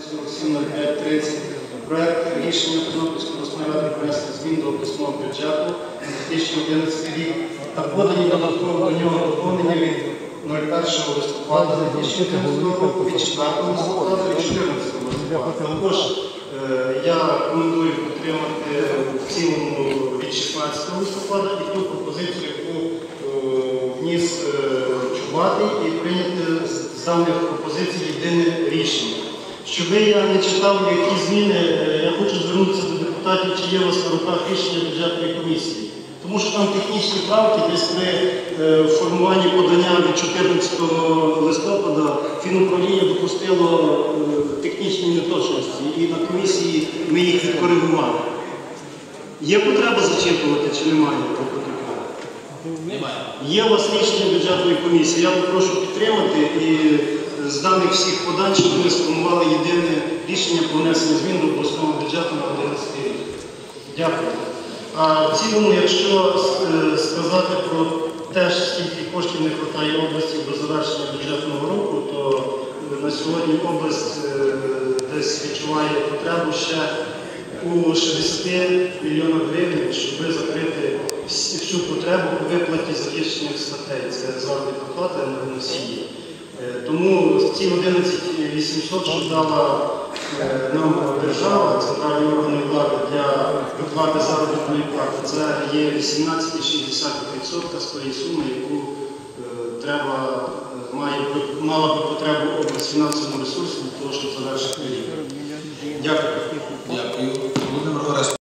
470530 проект рішення Тернопільської обласної ради внести змін до обласного бюджету на 2011 рік та подані додатково до нього доповнення від 01 листопада 2011 року від 4 листопада і 14 листопада. Також е, я рекомендую підтримати в цілому від 16 листопада і ту пропозицію, яку е, вніс е, Чубатий, і прийняти з даних пропозицій єдине рішення. Щоб я не читав які зміни, е, я хочу звернутися до депутатів, чи є у вас на руках рішення бюджетної комісії. Тому що там технічні правки десь при е, формуванні подання від 14 листопада фінуправління допустило е, технічні неточності, і на комісії ми їх відкоригували. Є потреба зачитувати чи немає протоколу? Є у вас рішення бюджетної комісії. Я попрошу підтримати і з даних всіх щоб ми сформували єдине рішення про внесення змін до обласного бюджету на 11 рік. Дякую. А в цілому, якщо е, сказати про те, скільки коштів не вистачає області до завершення бюджетного року, то е, на сьогодні область е, десь відчуває потребу ще у 60 мільйонах гривень, щоб закрити всю потребу у виплаті захищених статей. Це заробітна плата на носії. Е, Тому ці 11800, що дала е, нам держава, центральні органи влади для виплати заробітної плати, це є 18,6% з тої суми, яку е, треба, е, має, мала би потребу область фінансовому ресурсу для того, щоб завершити рік. Дякую.